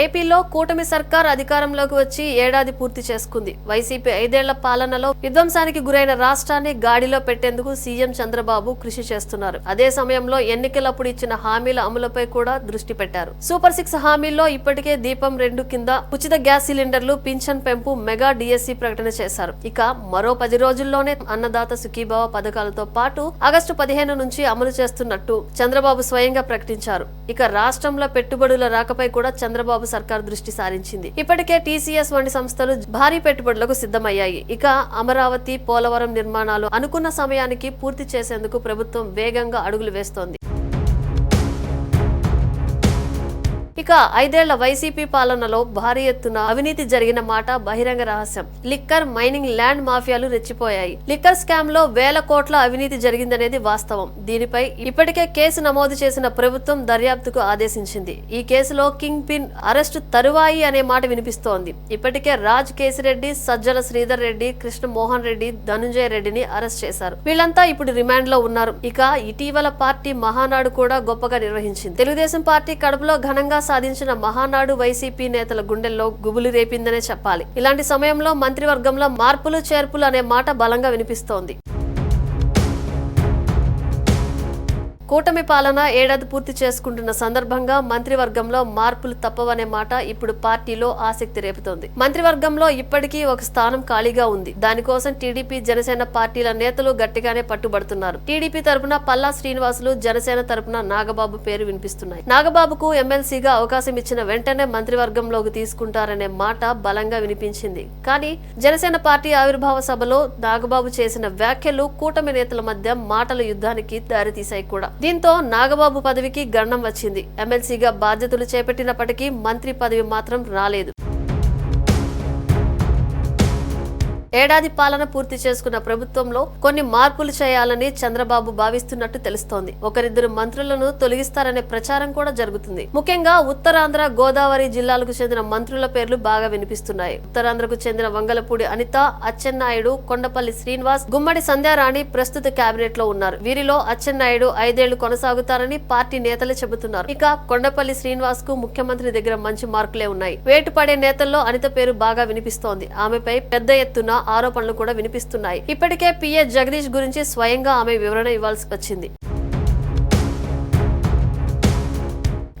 ఏపీలో కూటమి సర్కార్ అధికారంలోకి వచ్చి ఏడాది పూర్తి చేసుకుంది. వైసీపీ ఐదేళ్ళ పాలనలో విధ్వంసానికి గురైన రాష్ట్రాన్ని గాడిలో పెట్టేందుకు సీఎం చంద్రబాబు కృషి చేస్తున్నారు. అదే సమయంలో ఎన్నికలప్పుడు ఇచ్చిన హామీల అమలుపై కూడా దృష్టి పెట్టారు. సూపర్ సిక్స్ హామీల్లో ఇప్పటికే దీపం రెండు కింద ఉచిత గ్యాస్ సిలిండర్లు పింఛన్ పెంపు మెగా డిఎస్సీ ప్రకటన చేశారు. ఇక మరో పది రోజుల్లోనే అన్నదాత సుఖీభావ పథకాలతో పాటు ఆగస్టు పదిహేను నుంచి అమలు చేస్తున్నట్టు చంద్రబాబు స్వయంగా ప్రకటించారు. ఇక రాష్ట్రంలో పెట్టుబడుల రాకపై కూడా చంద్రబాబు సర్కార్ దృష్టి సారించింది. ఇప్పటికే టీసీఎస్ వంటి సంస్థలు భారీ పెట్టుబడులకు సిద్ధమయ్యాయి. ఇక అమరావతి పోలవరం నిర్మాణాలు అనుకున్న సమయానికి పూర్తి చేసేందుకు ప్రభుత్వం వేగంగా అడుగులు వేస్తోంది. ఇక ఐదేళ్ళ వైసీపీ పాలనలో భారీ ఎత్తున అవినీతి జరిగిన మాట బహిరంగ రహస్యం. లిక్కర్ మైనింగ్ ల్యాండ్ మాఫియాలు రెచ్చిపోయాయి. లిక్కర్ స్కామ్లో వేల కోట్ల అవినీతి జరిగిందనేది వాస్తవం. దీనిపై ఇప్పటికే కేసు నమోదు చేసిన ప్రభుత్వం దర్యాప్తుకు ఆదేశించింది. ఈ కేసులో కింగ్ పిన్ అరెస్టు తరువాయి అనే మాట వినిపిస్తోంది. ఇప్పటికే రాజ్ కేసిరెడ్డి సజ్జల శ్రీధర్ రెడ్డి కృష్ణ మోహన్ రెడ్డి ధనుంజయ రెడ్డిని అరెస్ట్ చేశారు. వీళ్ళంతా ఇప్పుడు రిమాండ్లో ఉన్నారు. ఇక ఇటీవల పార్టీ మహానాడు కూడా గొప్పగా నిర్వహించింది. తెలుగుదేశం పార్టీ కడపలో ఘనంగా సాధించిన మహానాడు వైసీపీ నేతల గుండెల్లో గుబులు రేపిందనే చెప్పాలి. ఇలాంటి సమయంలో మంత్రివర్గంలో మార్పులు చేర్పులు అనే మాట బలంగా వినిపిస్తోంది. కూటమి పాలన ఏడాది పూర్తి చేసుకుంటున్న సందర్భంగా మంత్రివర్గంలో మార్పులు తప్పవనే మాట ఇప్పుడు పార్టీలో ఆసక్తి రేపుతోంది. మంత్రివర్గంలో ఇప్పటికీ ఒక స్థానం ఖాళీగా ఉంది. దానికోసం టీడీపీ జనసేన పార్టీల నేతలు గట్టిగానే పట్టుబడుతున్నారు. టీడీపీ తరపున పల్లా శ్రీనివాసులు జనసేన తరపున నాగబాబు పేరు వినిపిస్తున్నాయి. నాగబాబుకు ఎమ్మెల్సీగా అవకాశం ఇచ్చిన వెంటనే మంత్రివర్గంలోకి తీసుకుంటారనే మాట బలంగా వినిపించింది. కానీ జనసేన పార్టీ ఆవిర్భావ సభలో నాగబాబు చేసిన వ్యాఖ్యలు కూటమి నేతల మధ్య మాటల యుద్ధానికి దారితీశాయి కూడా. దీంతో నాగబాబు పదవికి గండం వచ్చింది. ఎమ్మెల్సీగా బాధ్యతలు చేపట్టినప్పటికీ మంత్రి పదవి మాత్రం రాలేదు. ఏడాది పాలన పూర్తి చేసుకున్న ప్రభుత్వంలో కొన్ని మార్పులు చేయాలని చంద్రబాబు భావిస్తున్నట్టు తెలుస్తోంది. ఒకరిద్దరు మంత్రులను తొలగిస్తారనే ప్రచారం కూడా జరుగుతుంది. ముఖ్యంగా ఉత్తరాంధ్ర గోదావరి జిల్లాలకు చెందిన మంత్రుల పేర్లు బాగా వినిపిస్తున్నాయి. ఉత్తరాంధ్రకు చెందిన వంగలపూడి అనిత అచ్చెన్నాయుడు కొండపల్లి శ్రీనివాస్ గుమ్మడి సంధ్యారాణి ప్రస్తుత కేబినెట్లో ఉన్నారు. వీరిలో అచ్చెన్నాయుడు ఐదేళ్ళు కొనసాగుతారని పార్టీ నేతలే చెబుతున్నారు. ఇక కొండపల్లి శ్రీనివాస్కు ముఖ్యమంత్రి దగ్గర మంచి మార్కులే ఉన్నాయి. వేటు పడే నేతల్లో అనిత పేరు బాగా వినిపిస్తోంది. ఆమెపై పెద్ద ఎత్తున ఆరోపణలు కూడా వినిపిస్తున్నాయి. ఇప్పటికే పిఏ జగదీష్ గురించి స్వయంగా ఆమె వివరణ ఇవ్వాల్సి వచ్చింది.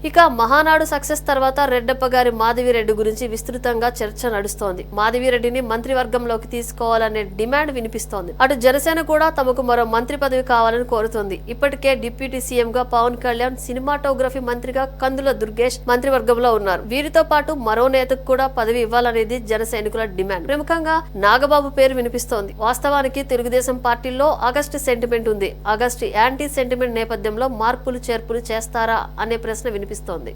ఇక మహానాడు సక్సెస్ తర్వాత రెడ్డప్ప గారి మాధవిరెడ్డి గురించి విస్తృతంగా చర్చ నడుస్తోంది. మాధవిరెడ్డిని మంత్రివర్గంలోకి తీసుకోవాలనే డిమాండ్ వినిపిస్తోంది. అటు జనసేన కూడా తమకు మరో మంత్రి పదవి కావాలని కోరుతోంది. ఇప్పటికే డిప్యూటీ సీఎం గా పవన్ కళ్యాణ్ సినిమాటోగ్రఫీ మంత్రిగా కందుల దుర్గేష్ మంత్రివర్గంలో ఉన్నారు. వీరితో పాటు మరో నేతకు కూడా పదవి ఇవ్వాలనేది జన సైనికుల డిమాండ్. ప్రముఖంగా నాగబాబు పేరు వినిపిస్తోంది. వాస్తవానికి తెలుగుదేశం పార్టీలో ఆగస్టు సెంటిమెంట్ ఉంది. ఆగస్టు యాంటీ సెంటిమెంట్ నేపథ్యంలో మార్పులు చేర్పులు చేస్తారా అనే ప్రశ్న వినిపిస్తుంది. కనిపిస్తోంది.